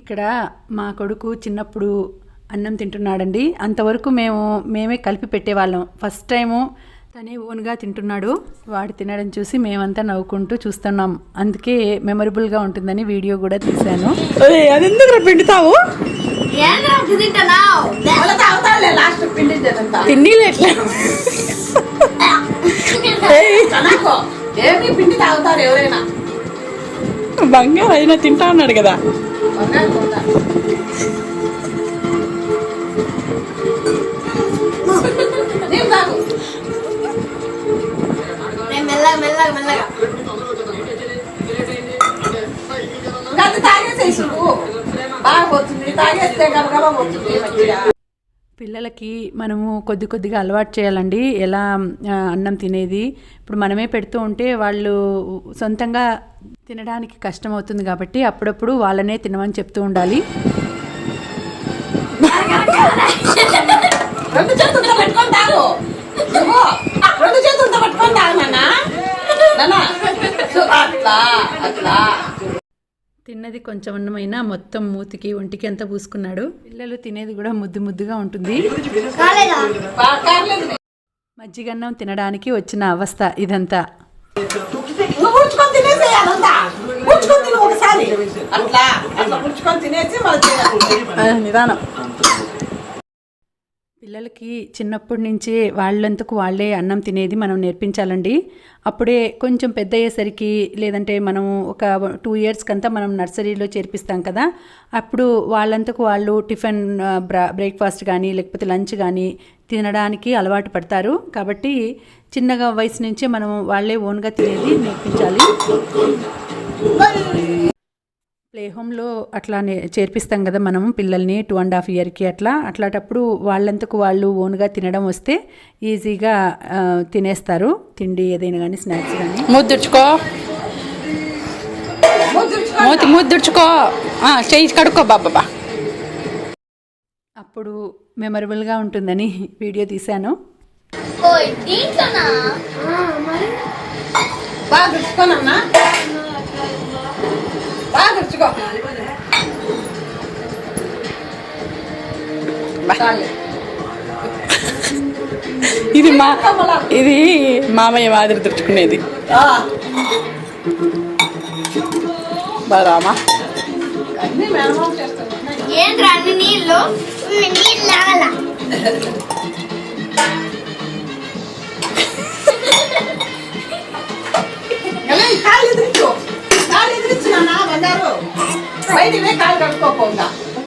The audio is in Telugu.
ఇక్కడ మా కొడుకు చిన్నప్పుడు అన్నం తింటున్నాడండి. అంతవరకు మేము మేమే కలిపి పెట్టేవాళ్ళం. ఫస్ట్ టైము తనే ఓన్గా తింటున్నాడు. వాడు తినడం చూసి మేమంతా నవ్వుకుంటూ చూస్తున్నాం. అందుకే మెమరబుల్గా ఉంటుందని వీడియో కూడా తీశాను. పిండి తాగుతారు ఎవరైనా? బంగారు అయినా తింటా ఉన్నాడు కదా. నేను మెల్లగా మెల్లగా మెల్లగా తాగేసేసి బాగా పోతుంది. తాగేస్తే గబగబా పోతుంది. మంచిగా పిల్లలకి మనము కొద్ది కొద్దిగా అలవాటు చేయాలండి. ఎలా అన్నం తినేది. ఇప్పుడు మనమే పెడుతూ ఉంటే వాళ్ళు సొంతంగా తినడానికి కష్టం అవుతుంది కాబట్టి అప్పుడప్పుడు వాళ్ళనే తినమని చెప్తూ ఉండాలి. అట్లా అట్లా. తిన్నది కొంచెం అన్నమైనా మొత్తం మూతికి ఒంటికి అంతా పూసుకున్నాడు. పిల్లలు తినేది కూడా ముద్దు ముద్దుగా ఉంటుంది. మజ్జిగన్నం తినడానికి వచ్చిన అవస్థ ఇదంతా. నువ్వు పిల్లలకి చిన్నప్పటి నుంచి వాళ్ళంతకు వాళ్ళే అన్నం తినేది మనం నేర్పించాలండి. అప్పుడే కొంచెం పెద్ద అయ్యేసరికి లేదంటే మనం ఒక టూ ఇయర్స్కి అంతా మనం నర్సరీలో చేర్పిస్తాం కదా. అప్పుడు వాళ్ళంతకు వాళ్ళు టిఫిన్ బ్రా బ్రేక్ఫాస్ట్ కానీ లేకపోతే లంచ్ కానీ తినడానికి అలవాటు పడతారు. కాబట్టి చిన్నగా వయసు నుంచే మనం వాళ్ళే ఓన్గా తినేది నేర్పించాలి. ప్లే హోమ్లో అట్లా నే- చేర్పిస్తాం కదా మనం పిల్లల్ని టూ అండ్ హాఫ్ ఇయర్కి అట్లా. అట్లాంటప్పుడు వాళ్ళంతకు వాళ్ళు ఓన్గా తినడం వస్తే ఈజీగా తినేస్తారు. తిండి ఏదైనా కానీ స్నాక్స్ కానీ ముద్దుడుచుకో మూతి ముద్దుడుచుకో చేయి కడుక్కో బాబా. అప్పుడు మెమరబుల్గా ఉంటుందని వీడియో తీశాను. ఓయ్ దీంట్లోనా? మరి. బాగా రుచుకోనమ్మా బాగా ఇది మా ఇది మామయ్య మాదిరి తుడుచుకునేది. బారామా ఏంట్రా అన్ని నీళ్ళు? ఎదిరించు. ఎదిరించు నాన్న కట్టుకోకుండా